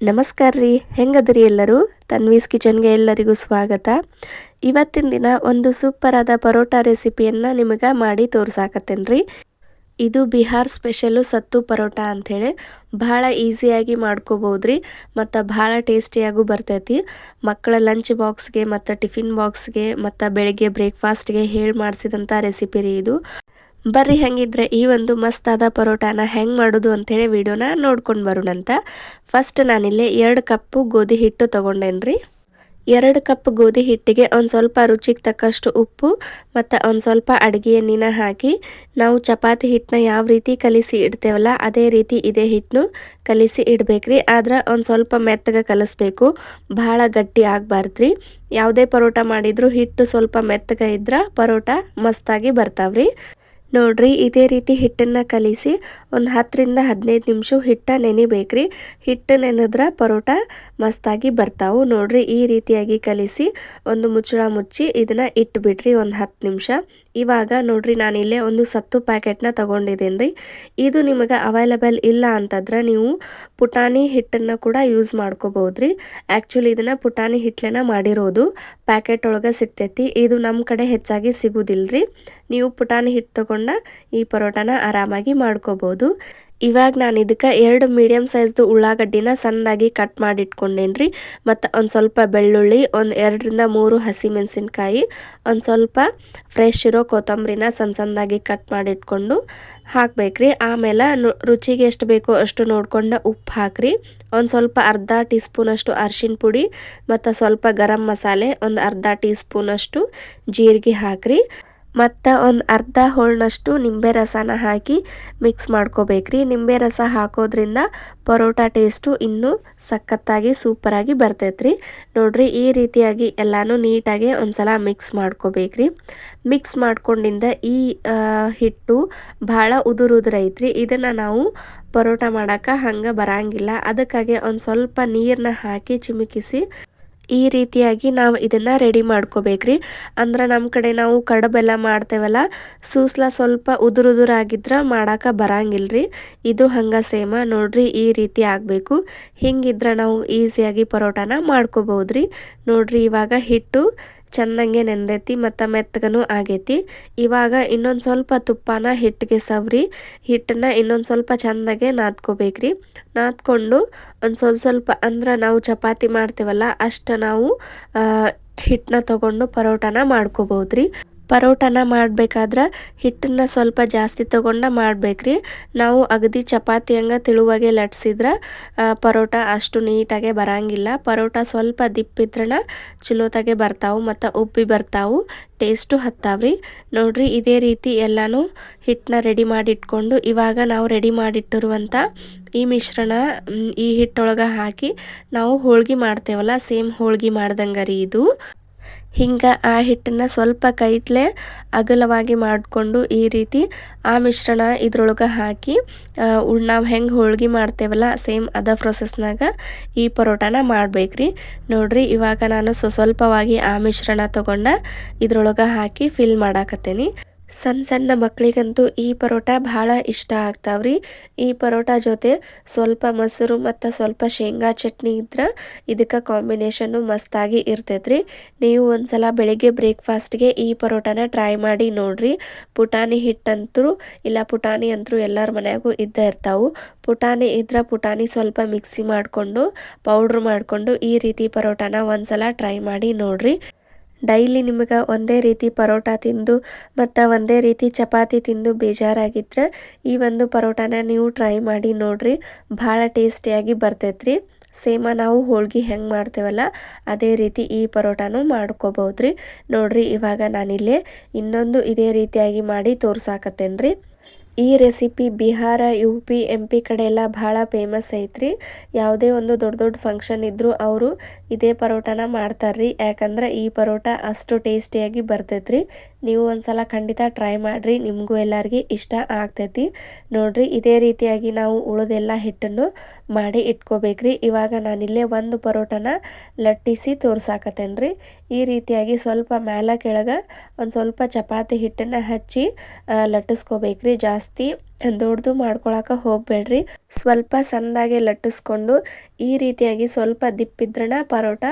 ನಮಸ್ಕಾರ ರೀ. ಹೆಂಗದ್ರಿ ಎಲ್ಲರೂ? ತನ್ವೀಸ್ ಕಿಚನ್ಗೆ ಎಲ್ಲರಿಗೂ ಸ್ವಾಗತ. ಇವತ್ತಿನ ದಿನ ಒಂದು ಸೂಪರ್ ಆದ ಪರೋಟ ರೆಸಿಪಿಯನ್ನು ನಿಮಗೆ ಮಾಡಿ ತೋರ್ಸಾಕತ್ತೇನೆ ರೀ. ಇದು ಬಿಹಾರ್ ಸ್ಪೆಷಲು ಸತ್ತು ಪರೋಟ ಅಂಥೇಳಿ ಭಾಳ ಈಸಿಯಾಗಿ ಮಾಡ್ಕೋಬೋದ್ರಿ ಮತ್ತು ಭಾಳ ಟೇಸ್ಟಿಯಾಗೂ ಬರ್ತೈತಿ. ಮಕ್ಕಳ ಲಂಚ್ ಬಾಕ್ಸ್ಗೆ ಮತ್ತು ಟಿಫಿನ್ ಬಾಕ್ಸ್ಗೆ ಮತ್ತು ಬೆಳಗ್ಗೆ ಬ್ರೇಕ್ಫಾಸ್ಟ್ಗೆ ಹೇಳಿ ಮಾಡಿಸಿದಂಥ ರೆಸಿಪಿ ರೀ ಇದು. ಬರ್ರಿ ಹಂಗಿದ್ರೆ ಈ ಒಂದು ಮಸ್ತಾದ ಪರೋಟಾನ ಹೆಂಗೆ ಮಾಡೋದು ಅಂಥೇಳಿ ವಿಡಿಯೋನ ನೋಡ್ಕೊಂಡು ಬರೋಣಂತ. ಫಸ್ಟ್ ನಾನಿಲ್ಲಿ ಎರಡು ಕಪ್ಪು ಗೋಧಿ ಹಿಟ್ಟು ತೊಗೊಂಡೇನಿ ರೀ ಎರಡು ಕಪ್ ಗೋಧಿ ಹಿಟ್ಟಿಗೆ ಒಂದು ಸ್ವಲ್ಪ ರುಚಿಗೆ ತಕ್ಕಷ್ಟು ಉಪ್ಪು ಮತ್ತು ಒಂದು ಸ್ವಲ್ಪ ಅಡುಗೆ ಎಣ್ಣೆನ ಹಾಕಿ ನಾವು ಚಪಾತಿ ಹಿಟ್ಟನ್ನ ಯಾವ ರೀತಿ ಕಲಿಸಿ ಇಡ್ತೇವಲ್ಲ ಅದೇ ರೀತಿ ಇದೇ ಹಿಟ್ಟನ್ನು ಕಲಿಸಿ ಇಡಬೇಕ್ರಿ. ಆದ್ರೆ ಒಂದು ಸ್ವಲ್ಪ ಮೆತ್ತಗೆ ಕಲಿಸ್ಬೇಕು. ಭಾಳ ಗಟ್ಟಿ ಆಗಬಾರ್ದ್ರಿ. ಯಾವುದೇ ಪರೋಟ ಮಾಡಿದರೂ ಹಿಟ್ಟು ಸ್ವಲ್ಪ ಮೆತ್ತಗೆ ಇದ್ರೆ ಪರೋಟ ಮಸ್ತಾಗಿ ಬರ್ತಾವ್ರಿ. ನೋಡ್ರಿ, ಇದೇ ರೀತಿ ಹಿಟ್ಟನ್ನು ಕಲಿಸಿ ಒಂದು ಹತ್ತರಿಂದ ಹದಿನೈದು ನಿಮಿಷ ಹಿಟ್ಟ ನೆನಿಬೇಕ್ರಿ. ಹಿಟ್ಟು ನೆನೆದ್ರೆ ಪರೋಟ ಮಸ್ತಾಗಿ ಬರ್ತಾವು. ನೋಡ್ರಿ, ಈ ರೀತಿಯಾಗಿ ಕಲಿಸಿ ಒಂದು ಮುಚ್ಚಳ ಮುಚ್ಚಿ ಇದನ್ನು ಇಟ್ಬಿಡ್ರಿ ಒಂದು ಹತ್ತು ನಿಮಿಷ. ಇವಾಗ ನೋಡ್ರಿ ನಾನಿಲ್ಲೇ ಒಂದು ಸತ್ತು ಪ್ಯಾಕೆಟ್ನ ತೊಗೊಂಡಿದ್ದೀನಿ. ರೀ ಇದು ನಿಮಗೆ ಅವೈಲಬಲ್ ಇಲ್ಲ ಅಂತಂದ್ರೆ ನೀವು ಪುಟಾಣಿ ಹಿಟ್ಟನ್ನು ಕೂಡ ಯೂಸ್ ಮಾಡ್ಕೋಬೋದ್ರಿ. ಆ್ಯಕ್ಚುಲಿ ಇದನ್ನು ಪುಟಾಣಿ ಹಿಟ್ಲನ ಮಾಡಿರೋದು ಪ್ಯಾಕೆಟ್ ಒಳಗೆ ಸಿಗ್ತೈತಿ. ಇದು ನಮ್ಮ ಕಡೆ ಹೆಚ್ಚಾಗಿ ಸಿಗೋದಿಲ್ಲ ರೀ ನೀವು ಪುಟಾಣಿ ಹಿಟ್ಟು ತೊಗೊಂಡ ಈ ಪರೋಟಾನ ಆರಾಮಾಗಿ ಮಾಡ್ಕೋಬೋದು. ಇವಾಗ ನಾನು ಇದಕ್ಕೆ ಎರಡು ಮೀಡಿಯಮ್ ಸೈಜ್ದು ಉಳ್ಳಾಗಡ್ಡಿನ ಸಣ್ಣದಾಗಿ ಕಟ್ ಮಾಡಿ ಇಟ್ಕೊಂಡೇನಿ ರೀ ಮತ್ತು ಒಂದು ಸ್ವಲ್ಪ ಬೆಳ್ಳುಳ್ಳಿ, ಒಂದು ಎರಡರಿಂದ ಮೂರು ಹಸಿಮೆಣಸಿನ್ಕಾಯಿ ಒಂದು ಸ್ವಲ್ಪ ಫ್ರೆಶ್ ಇರೋ ಕೊತ್ತಂಬರಿನ ಸಣ್ಣ ಸಣ್ಣದಾಗಿ ಕಟ್ ಮಾಡಿ ಇಟ್ಕೊಂಡು ಹಾಕ್ಬೇಕ್ರಿ. ಆಮೇಲೆ ರುಚಿಗೆ ಎಷ್ಟು ಬೇಕೋ ಅಷ್ಟು ನೋಡ್ಕೊಂಡು ಉಪ್ಪು ಹಾಕ್ರಿ. ಒಂದು ಸ್ವಲ್ಪ ಅರ್ಧ ಟೀ ಸ್ಪೂನಷ್ಟು ಅರ್ಶಿಣ ಪುಡಿ, ಮತ್ತು ಸ್ವಲ್ಪ ಗರಂ ಮಸಾಲೆ, ಒಂದು ಅರ್ಧ ಟೀ ಸ್ಪೂನಷ್ಟು ಜೀರಿಗೆ ಹಾಕ್ರಿ. ಮತ್ತು ಒಂದು ಅರ್ಧ ಹೋಳ್ನಷ್ಟು ನಿಂಬೆ ರಸನ ಹಾಕಿ ಮಿಕ್ಸ್ ಮಾಡ್ಕೋಬೇಕ್ರಿ. ನಿಂಬೆ ರಸ ಹಾಕೋದ್ರಿಂದ ಪರೋಟ ಟೇಸ್ಟು ಇನ್ನೂ ಸಖತ್ತಾಗಿ ಸೂಪರಾಗಿ ಬರ್ತೈತ್ರಿ. ನೋಡ್ರಿ, ಈ ರೀತಿಯಾಗಿ ಎಲ್ಲನೂ ನೀಟಾಗಿ ಒಂದ್ಸಲ ಮಿಕ್ಸ್ ಮಾಡ್ಕೋಬೇಕ್ರಿ. ಮಿಕ್ಸ್ ಮಾಡ್ಕೊಂಡಿಂದ ಈ ಹಿಟ್ಟು ಭಾಳ ಉದುರುದ್ರೈತ್ರಿ ಇದನ್ನು ನಾವು ಪರೋಟ ಮಾಡೋಕೆ ಹಂಗೆ ಬರಂಗಿಲ್ಲ. ಅದಕ್ಕಾಗಿ ಒಂದು ಸ್ವಲ್ಪ ನೀರನ್ನ ಹಾಕಿ ಚಿಮುಕಿಸಿ ಈ ರೀತಿಯಾಗಿ ನಾವು ಇದನ್ನು ರೆಡಿ ಮಾಡ್ಕೋಬೇಕ್ರಿ. ಅಂದ್ರೆ ನಮ್ಮ ಕಡೆ ನಾವು ಕಡಬೆಲ್ಲ ಮಾಡ್ತೇವಲ್ಲ, ಸೂಸ್ಲ ಸ್ವಲ್ಪ ಉದುರುದುರಾಗಿದ್ರೆ ಮಾಡೋಕೆ ಬರಂಗಿಲ್ಲ ಇದು ಹಂಗೆ ಸೇಮ, ನೋಡ್ರಿ ಈ ರೀತಿ ಆಗಬೇಕು. ಹಿಂಗಿದ್ರೆ ನಾವು ಈಸಿಯಾಗಿ ಪರೋಟಾನ ಮಾಡ್ಕೋಬೋದ್ರಿ ನೋಡ್ರಿ ಇವಾಗ ಹಿಟ್ಟು ಚೆನ್ನಾಗೆ ನೆಂದೈತಿ, ಮತ್ತು ಮೆತ್ತಗನೂ ಆಗೈತಿ. ಇವಾಗ ಇನ್ನೊಂದು ಸ್ವಲ್ಪ ತುಪ್ಪನ ಹಿಟ್ಟಿಗೆ ಸವ್ರಿ, ಹಿಟ್ಟನ್ನ ಇನ್ನೊಂದು ಸ್ವಲ್ಪ ಚೆಂದಾಗೆ ನಾದ್ಕೋಬೇಕ್ರಿ. ನಾದ್ಕೊಂಡು ಒಂದು ಸ್ವಲ್ಪ ಸ್ವಲ್ಪ ಅಂದ್ರೆ ನಾವು ಚಪಾತಿ ಮಾಡ್ತೇವಲ್ಲ, ಅಷ್ಟು ನಾವು ಹಿಟ್ಟನ್ನ ತಗೊಂಡು ಪರೋಟಾನ ಮಾಡ್ಕೋಬೋದ್ರಿ. ಪರೋಟನ ಮಾಡಬೇಕಾದ್ರೆ ಹಿಟ್ಟನ್ನು ಸ್ವಲ್ಪ ಜಾಸ್ತಿ ತೊಗೊಂಡ ಮಾಡಬೇಕ್ರಿ. ನಾವು ಅಗದಿ ಚಪಾತಿ ಹಂಗೆ ತಿಳುವಾಗೆ ಲಟ್ಸಿದ್ರೆ ಪರೋಟ ಅಷ್ಟು ನೀಟಾಗೆ ಬರಂಗಿಲ್ಲ. ಪರೋಟ ಸ್ವಲ್ಪ ದಿಪ್ಪಿದ್ರನ ಚಲೋತಾಗೆ ಬರ್ತಾವೆ ಮತ್ತು ಉಬ್ಬಿ ಬರ್ತಾವೆ. ಟೇಸ್ಟು ಹತ್ತಾವ್ರಿ. ನೋಡ್ರಿ, ಇದೇ ರೀತಿ ಎಲ್ಲನೂ ಹಿಟ್ಟನ್ನ ರೆಡಿ ಮಾಡಿಟ್ಕೊಂಡು ಇವಾಗ ನಾವು ರೆಡಿ ಮಾಡಿಟ್ಟಿರುವಂಥ ಈ ಮಿಶ್ರಣ ಈ ಹಿಟ್ಟೊಳಗೆ ಹಾಕಿ ನಾವು ಹೋಳ್ಗೆ ಮಾಡ್ತೇವಲ್ಲ, ಸೇಮ್ ಹೋಳ್ಗೆ ರೀ ಇದು. ಹಿಂಗೆ ಆ ಹಿಟ್ಟನ್ನು ಸ್ವಲ್ಪ ಕೈತ್ಲೆ ಅಗಲವಾಗಿ ಮಾಡಿಕೊಂಡು ಈ ರೀತಿ ಆ ಮಿಶ್ರಣ ಇದ್ರೊಳಗೆ ಹಾಕಿ ನಾವು ಹೆಂಗೆ ಹೋಳ್ಗೆ ಮಾಡ್ತೇವಲ್ಲ ಸೇಮ್ ಅದ ಪ್ರೊಸೆಸ್ನಾಗ ಈ ಪರೋಟಾನ ಮಾಡಬೇಕ್ರಿ. ನೋಡ್ರಿ, ಇವಾಗ ನಾನು ಸ್ವಲ್ಪವಾಗಿ ಆ ಮಿಶ್ರಣ ತೊಗೊಂಡ ಇದ್ರೊಳಗೆ ಹಾಕಿ ಫಿಲ್ ಮಾಡಾಕತ್ತೇನಿ. ಸಣ್ಣ ಸಣ್ಣ ಮಕ್ಕಳಿಗಂತೂ ಈ ಪರೋಟ ಭಾಳ ಇಷ್ಟ ಆಗ್ತಾವ್ರಿ. ಈ ಪರೋಟ ಜೊತೆ ಸ್ವಲ್ಪ ಮೊಸರು ಮತ್ತು ಸ್ವಲ್ಪ ಶೇಂಗಾ ಚಟ್ನಿ ಇದ್ರೆ ಇದಕ್ಕೆ ಕಾಂಬಿನೇಷನ್ನು ಮಸ್ತಾಗಿ ಇರ್ತೈತ್ರಿ. ನೀವು ಒಂದ್ಸಲ ಬೆಳಿಗ್ಗೆ ಬ್ರೇಕ್ಫಾಸ್ಟ್ಗೆ ಈ ಪರೋಟನ ಟ್ರೈ ಮಾಡಿ ನೋಡ್ರಿ. ಪುಟಾಣಿ ಹಿಟ್ಟಂತೂ ಇಲ್ಲ ಪುಟಾಣಿ ಅಂತೂ ಎಲ್ಲರ ಮನೆಯಾಗೂ ಇದ್ದೇ ಇರ್ತಾವೆ. ಪುಟಾಣಿ ಇದ್ರೆ ಪುಟಾಣಿ ಸ್ವಲ್ಪ ಮಿಕ್ಸಿ ಮಾಡಿಕೊಂಡು, ಪೌಡ್ರ್ ಮಾಡಿಕೊಂಡು ಈ ರೀತಿ ಪರೋಟನ ಒಂದ್ಸಲ ಟ್ರೈ ಮಾಡಿ ನೋಡ್ರಿ. ಡೈಲಿ ನಿಮಗೆ ಒಂದೇ ರೀತಿ ಪರೋಟ ತಿಂದು ಮತ್ತು ಒಂದೇ ರೀತಿ ಚಪಾತಿ ತಿಂದು ಬೇಜಾರಾಗಿದ್ರೆ ಈ ಒಂದು ಪರೋಟಾನ ನೀವು ಟ್ರೈ ಮಾಡಿ ನೋಡಿರಿ. ಭಾಳ ಟೇಸ್ಟಿಯಾಗಿ ಬರ್ತೈತ್ರಿ. ಸೇಮ ನಾವು ಹೋಳ್ಗೆ ಹೆಂಗೆ ಮಾಡ್ತೇವಲ್ಲ, ಅದೇ ರೀತಿ ಈ ಪರೋಟಾನು ಮಾಡ್ಕೋಬೋದ್ರಿ. ನೋಡಿರಿ ಇವಾಗ ನಾನಿಲ್ಲೇ, ಇನ್ನೊಂದು ಇದೇ ರೀತಿಯಾಗಿ ಮಾಡಿ ತೋರ್ಸಾಕತ್ತೇನೆ ರೀ ಈ recipe Bihar, U P, M P ಕಡೆ ಎಲ್ಲ ಭಾಳ ಫೇಮಸ್ ಐತ್ರಿ. ಯಾವುದೇ ಒಂದು ದೊಡ್ಡ ದೊಡ್ಡ ಫಂಕ್ಷನ್ ಇದ್ದರೂ ಅವರು ಇದೇ ಪರೋಟಾನ ಮಾಡ್ತಾರ್ರಿ. ಯಾಕಂದ್ರೆ ಈ ಪರೋಟ ಅಷ್ಟು ಟೇಸ್ಟಿಯಾಗಿ ಬರ್ತೈತ್ರಿ. ನೀವು ಒಂದ್ಸಲ ಖಂಡಿತ ಟ್ರೈ ಮಾಡಿರಿ. ನಿಮಗೂ ಎಲ್ಲರಿಗೆ ಇಷ್ಟ ಆಗ್ತೈತಿ. ನೋಡಿರಿ, ಇದೇ ರೀತಿಯಾಗಿ ನಾವು ಉಳಿದೆಲ್ಲ ಹಿಟ್ಟನ್ನು ಮಾಡಿ ಇಟ್ಕೋಬೇಕ್ರಿ. ಇವಾಗ ನಾನಿಲ್ಲೇ ಒಂದು ಪರೋಟನ ಲಟ್ಟಿಸಿ ತೋರ್ಸಾಕತ್ತೇನ್ರಿ. ಈ ರೀತಿಯಾಗಿ ಸ್ವಲ್ಪ ಮ್ಯಾಲ ಕೆಳಗೆ ಒಂದು ಸ್ವಲ್ಪ ಚಪಾತಿ ಹಿಟ್ಟನ್ನು ಹಚ್ಚಿ ಲಟ್ಟಿಸ್ಕೋಬೇಕ್ರಿ. ಜಾಸ್ತಿ ದೊಡ್ಡದು ಮಾಡ್ಕೊಳಕ್ಕೆ ಹೋಗಬೇಡ್ರಿ. ಸ್ವಲ್ಪ ಸಣ್ಣದಾಗೆ ಲಟ್ಟಿಸ್ಕೊಂಡು ಈ ರೀತಿಯಾಗಿ ಸ್ವಲ್ಪ ದಿಪ್ಪಿದ್ರಣ ಪರೋಟ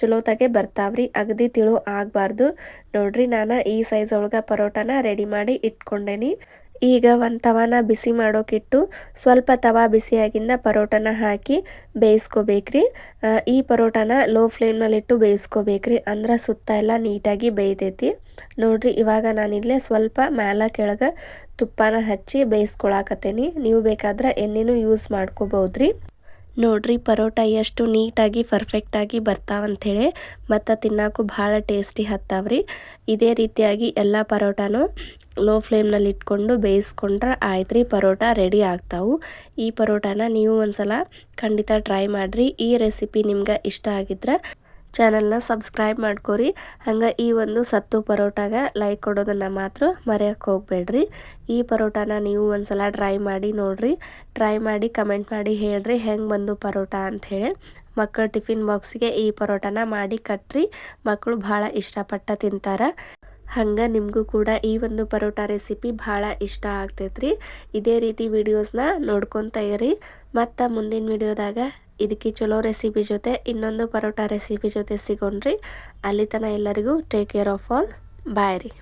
ಚಲೋತಾಗೆ ಬರ್ತಾವ್ರಿ. ಅಗದಿ ತಿಳು ಆಗಬಾರ್ದು. ನೋಡ್ರಿ ನಾನು ಈ ಸೈಜ್ ಒಳಗೆ ಪರೋಟನ ರೆಡಿ ಮಾಡಿ ಇಟ್ಕೊಂಡೇನಿ. ಈಗ ಒಂದು ತವಾನ ಬಿಸಿ ಮಾಡೋಕ್ಕಿಟ್ಟು ಸ್ವಲ್ಪ ತವಾ ಬಿಸಿಯಾಗಿಂದ ಪರೋಟನ ಹಾಕಿ ಬೇಯಿಸ್ಕೋಬೇಕ್ರಿ. ಈ ಪರೋಟನ ಲೋ ಫ್ಲೇಮ್ನಲ್ಲಿಟ್ಟು ಬೇಯಿಸ್ಕೋಬೇಕ್ರಿ. ಅಂದ್ರೆ ಸುತ್ತ ಎಲ್ಲ ನೀಟಾಗಿ ಬೇಯ್ತೈತಿ. ನೋಡ್ರಿ, ಇವಾಗ ನಾನಿಲ್ಲೇ ಸ್ವಲ್ಪ ಮ್ಯಾಲ ಕೆಳಗೆ ತುಪ್ಪನ ಹಚ್ಚಿ ಬೇಯಿಸ್ಕೊಳಕತ್ತೇನಿ. ನೀವು ಬೇಕಾದ್ರೆ ಎಣ್ಣೆನೂ ಯೂಸ್ ಮಾಡ್ಕೋಬೋದ್ರಿ. ನೋಡ್ರಿ, ಪರೋಟ ಎಷ್ಟು ನೀಟಾಗಿ ಪರ್ಫೆಕ್ಟಾಗಿ ಬರ್ತಾವಂಥೇಳಿ ಮತ್ತು ತಿನ್ನೋಕ್ಕೂ ಭಾಳ ಟೇಸ್ಟಿ ಹತ್ತಾವ್ರಿ. ಇದೇ ರೀತಿಯಾಗಿ ಎಲ್ಲ ಪರೋಟನೂ ಲೋ ಫ್ಲೇಮ್ನಲ್ಲಿ ಇಟ್ಕೊಂಡು ಬೇಯಿಸ್ಕೊಂಡ್ರೆ ಆಯ್ತು ರೀ ಪರೋಟ ರೆಡಿ ಆಗ್ತಾವು. ಈ ಪರೋಟಾನ ನೀವು ಒಂದ್ಸಲ ಖಂಡಿತ ಟ್ರೈ ಮಾಡಿರಿ. ಈ ರೆಸಿಪಿ ನಿಮ್ಗೆ ಇಷ್ಟ ಆಗಿದ್ರೆ ಚಾನಲ್ನ ಸಬ್ಸ್ಕ್ರೈಬ್ ಮಾಡ್ಕೊರಿ. ಹಂಗೆ ಈ ಒಂದು ಸತ್ತು ಪರೋಟಾಗ ಲೈಕ್ ಕೊಡೋದನ್ನು ಮಾತ್ರ ಮರೆಯೋಕ್ಕೆ ಹೋಗಬೇಡ್ರಿ. ಈ ಪರೋಟಾನ ನೀವು ಒಂದ್ಸಲ ಟ್ರೈ ಮಾಡಿ ನೋಡಿರಿ. ಟ್ರೈ ಮಾಡಿ ಕಮೆಂಟ್ ಮಾಡಿ ಹೇಳ್ರಿ ಹೆಂಗೆ ಬಂದು ಪರೋಟ ಅಂಥೇಳಿ ಮಕ್ಕಳ ಟಿಫಿನ್ ಬಾಕ್ಸಿಗೆ ಈ ಪರೋಟಾನ ಮಾಡಿ ಕಟ್ಟ್ರಿ ಮಕ್ಕಳು ಭಾಳ ಇಷ್ಟಪಟ್ಟು ತಿಂತಾರೆ. ಹಂಗೆ ನಿಮಗೂ ಕೂಡ ಈ ಒಂದು ಪರೋಟ ರೆಸಿಪಿ ಭಾಳ ಇಷ್ಟ ಆಗ್ತೈತ್ರಿ. ಇದೇ ರೀತಿ ವಿಡಿಯೋಸ್ನ ನೋಡ್ಕೊತ ಇರಿ. ಮತ್ತು ಮುಂದಿನ ವಿಡಿಯೋದಾಗ ಇದಕ್ಕೆ ಚಲೋ ರೆಸಿಪಿ ಜೊತೆ ಇನ್ನೊಂದು ಪರೋಟ ರೆಸಿಪಿ ಜೊತೆ ಸಿಗೋಣ್ರಿ. ಅಲ್ಲಿ ತನಕ ಎಲ್ಲರಿಗೂ take care of all bye ರೀ.